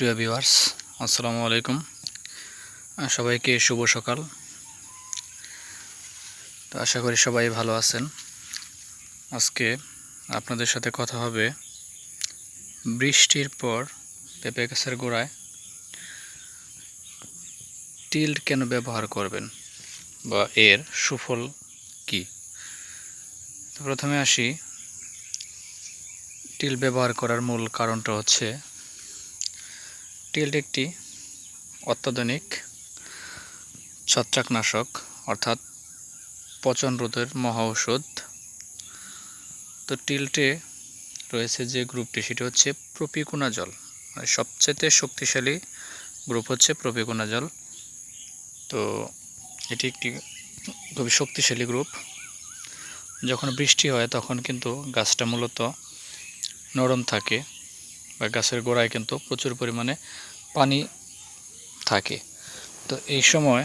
প্রিয় ভিউয়ার্স, আসসালামু আলাইকুম। সবাইকে শুভ সকাল। তো আশা করি সবাই ভালো আছেন। আজকে আপনাদের সাথে কথা হবে বৃষ্টির পর পেঁপে গাছের গোড়ায় টিল্ড কেন ব্যবহার করবেন বা এর সুফল কি? তো প্রথমে আসি টিল ব্যবহার করার মূল কারণটা হচ্ছে টিল্ড একটি অত্যাধুনিক ছত্রাকনাশক, অর্থাৎ পচন রোধের মহা ঔষধ। তো টিল্টে রয়েছে যে গ্রুপটি, সেটি হচ্ছে প্রপিকুনা জল মানে সবচেয়ে শক্তিশালী গ্রুপ হচ্ছে প্রপিকুনা জল তো এটি একটি খুবই শক্তিশালী গ্রুপ। যখন বৃষ্টি হয়, তখন কিন্তু গাছটা মূলত নরম থাকে। বা গাছের গোড়ায় কিন্তু প্রচুর পরিমাণে পানি থাকে। তো এই সময়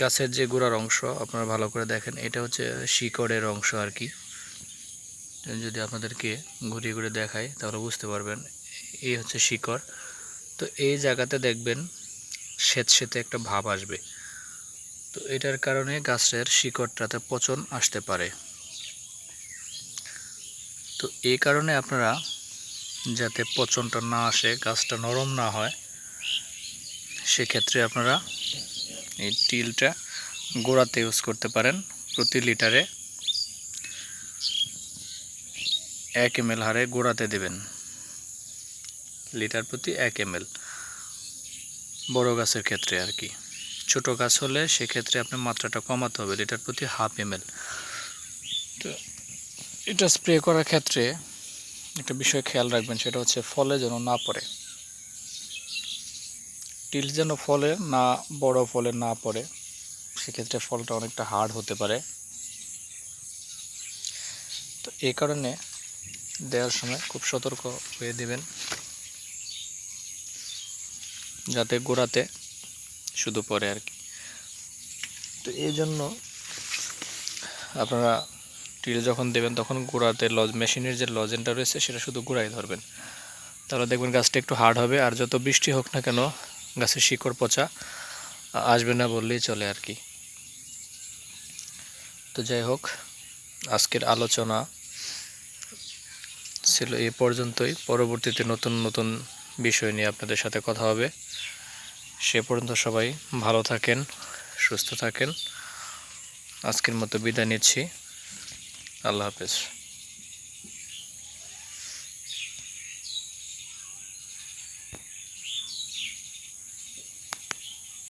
গাছের যে গোড়ার অংশ আপনারা ভালো করে দেখেন, এটা হচ্ছে শিকড়ের অংশ আর কি। যদি আপনাদেরকে ঘুরিয়ে ঘুরে দেখাই, তাহলে বুঝতে পারবেন এই হচ্ছে শিকড়। তো এই জায়গাতে দেখবেন শ্বেত স্বেতে একটা ভাব আসবে। তো এটার কারণে গাছের শিকড়টাতে পচন আসতে পারে। তো এই কারণে আপনারা যাতে পচনটা না আসে, গাছটা নরম না হয়, সেক্ষেত্রে আপনারা এই টিলটা গোড়াতে ইউজ করতে পারেন প্রতি লিটারে। এক এম হারে গোড়াতে দেবেন। লিটার প্রতি এক এম বড় গাছের ক্ষেত্রে আর কি। ছোট গাছ হলে সেক্ষেত্রে আপনার মাত্রাটা কমাতে হবে, লিটার প্রতি হাফ এম তো এটা স্প্রে করার ক্ষেত্রে একটা বিষয় খেয়াল রাখবেন, সেটা হচ্ছে ফলে যেন না পড়ে। টিল যেন ফলে না, বড় ফলে না পড়ে, সেক্ষেত্রে ফলটা অনেকটা হার্ড হতে পারে। তো এই কারণে দেওয়ার সময় খুব সতর্ক হয়ে দিবেন। যাতে গোড়াতে শুধু পড়ে আর কি। তো এই জন্য আপনারা টিল যখন দেবেন, তখন গোড়াতে লজ মেশিনের যে লজেনটা রয়েছে, সেটা শুধু গোড়ায় ধরবেন। তাহলে দেখবেন গাছটা একটু হার্ড হবে, আর যত বৃষ্টি হোক না কেন, গাছের শিকড় পচা আসবে না বললেই চলে আর কি। তো যাই হোক, আজকের আলোচনা ছিল এই পর্যন্তই। পরবর্তীতে নতুন নতুন বিষয় নিয়ে আপনাদের সাথে কথা হবে। সে পর্যন্ত সবাই ভালো থাকেন, সুস্থ থাকেন। আজকের মতো বিদায় নিচ্ছি। আল্লাহ হাফেজ।